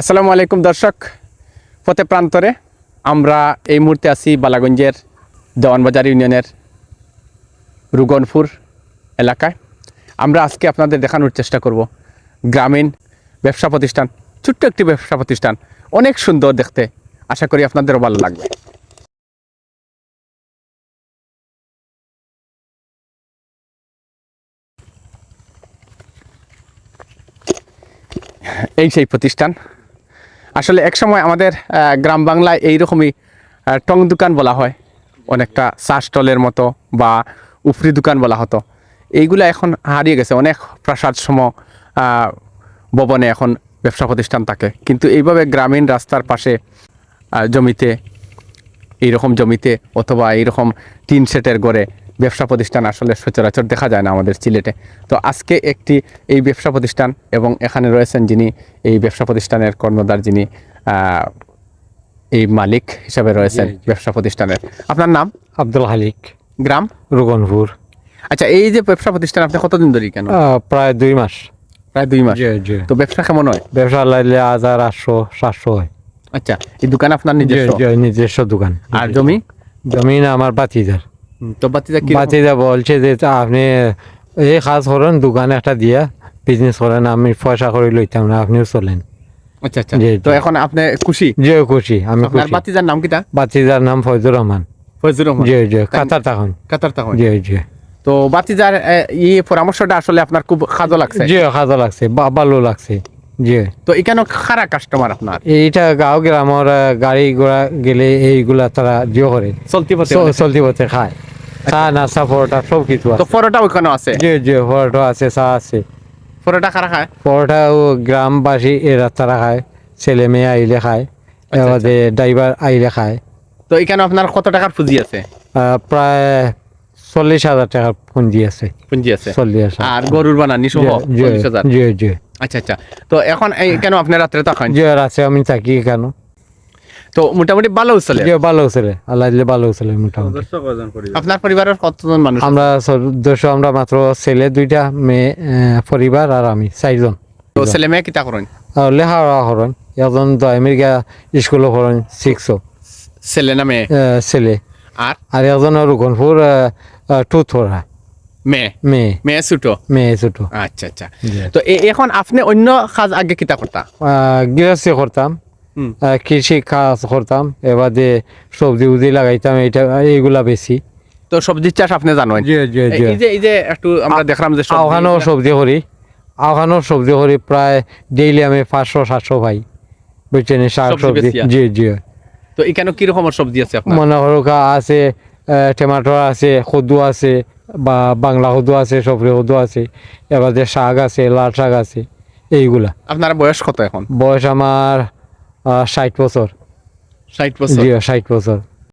আসসালামু আলাইকুম দর্শক। পথে প্রান্তরে আমরা এই মুহূর্তে আছি বালাগঞ্জের দেওয়ানবাজার ইউনিয়নের রুগনপুর এলাকায়। আমরা আজকে আপনাদের দেখানোর চেষ্টা করব গ্রামীণ ব্যবসা প্রতিষ্ঠান, ছোট্ট একটি ব্যবসা প্রতিষ্ঠান। অনেক সুন্দর দেখতে। আশা করি আপনাদেরও ভালো লাগবে। এই সেই প্রতিষ্ঠান আসলে একসময় আমাদের গ্রাম বাংলায় এইরকমই টং দোকান বলা হয়। অনেকটা চা স্টলের মতো বা উফরি দোকান বলা হতো। এইগুলা এখন হারিয়ে গেছে। অনেক প্রাসাদ সম ভবনে এখন ব্যবসা প্রতিষ্ঠান থাকে। কিন্তু এইভাবে গ্রামীণ রাস্তার পাশে জমিতে, এইরকম জমিতে অথবা এইরকম টিন সেটের গড়ে ব্যবসা প্রতিষ্ঠান আসলে সচরাচর দেখা যায় না আমাদের সিলেটে তো আজকে একটি এই ব্যবসা প্রতিষ্ঠান এবং এখানে রয়েছেন যিনি এই ব্যবসা প্রতিষ্ঠানের কর্ণধার যিনি এই মালিক হিসাবে রয়েছেন ব্যবসা প্রতিষ্ঠানের। আপনার নাম? আব্দুল হালিক। গ্রাম? রুগনপুর। আচ্ছা এই যে ব্যবসা প্রতিষ্ঠান আপনি কতদিন ধরে কেন? প্রায় দুই মাস। প্রায় দুই মাস? তো ব্যবসা কেমন হয়? ব্যবসা লাইলে হাজার আটশো সাতশো হয়। আচ্ছা এই দোকান আপনার নিজস্ব? নিজস্ব দোকান। আর জমি? জমি না আমার বাতিদার। তো বাতিজা কি বলছে যে আপনি এই কাজ করেন দোকান একটা দিয়া বিজনেস করেন আমি পয়সা করে লইতাম না আপনিও চলেন। আচ্ছা আচ্ছা। তো এখন আপনি খুশি? যে খুশি আমি আপনার খুশি। বাতিজার নাম কিটা? নাম ফয়জুর রহমান। ফজলুর রহমান। জি জি কাতার কাতার জি জি। তো বাতিজার এ, ই পরামর্শটা আসলে আপনার খুব খাজো লাগছে? জি খাজা লাগছে ভালো লাগছে জি। তো এখানে খারা কাস্টমার আপনার? এইটা গাঁও গ্রামের গাড়ি ঘোড়া গেলে এইগুলা তারা জিও করে। চলতি পথে চলতি পথে খায়। চা নাস্তা পরোটা সব কিছু তো পরোটা ওখানে আছে? জি জি পরোটা আছে চা আছে। পরোটা খারা খায়? পরোটা ও গ্রামবাসী এরা তারা খায়। ছেলে মেয়ে আইলে খায় এবার ড্রাইভার আইলে খায়। তো এখানে আপনার কত টাকার পুঁজি আছে? প্রায় চল্লিশ হাজার টাকার পুঁজি আছে। পুঁজি আছে। চল্লিশ আর গরুর বানানি সহ জি জি আচ্ছা আচ্ছা। তো এখন কেন আপনি রাত্রে তখন জি আছে আমি থাকি কেন তো মোটামুটি ভালো চলে। যে ভালো ছেলে আল্লাহ দিলে ভালো ছেলে মোটামুটি। আপনার পরিবারের কতজন মানুষ? আমরা সদস্য আমরা মাত্র ছেলে দুইটা মেয়ে পরিবার আর আমি চারজন। তো ছেলে মেয়ে কিতা করেন? আর লেখাপড়া করেন। একজন তো আমেরিকা স্কুলে করেন সিক্সও ছেলে না মেয়ে? ছেলে। আর? আর একজন রুকনপুর টুথ পড়া মেয়ে? মেয়ে। মেয়ে ছোটো? মেয়ে ছোট। আচ্ছা আচ্ছা। তো এখন আপনি অন্য কাজ আগে কিতা করতাম গৃহস্থী করতাম। কৃষি কাজ করতাম এবার যে সবজি উজি লাগাইতাম এইটা এইগুলা বেশি। তো সবজির চাষ আপনি জানেন? জি জি জি। এই যে এই যে একটু আমরা দেখলাম যে সবজি- সবজি করি। আওখানেও সবজি করি প্রায় ডেইলি আমি পাঁচশো সাতশো পাই। বুঝছেন শাক সবজি জি জি। তো এখানে কি রকমের সবজি আছে আপনার? মনে করো আছে টমাটো আছে কদু আছে বা বাংলা কদু আছে সবজি কদু আছে এবার যে শাক আছে লাল শাক আছে এইগুলা। আপনার বয়স কত এখন? বয়স আমার ষাট বছর। ষাট বছর? ষাট বছর।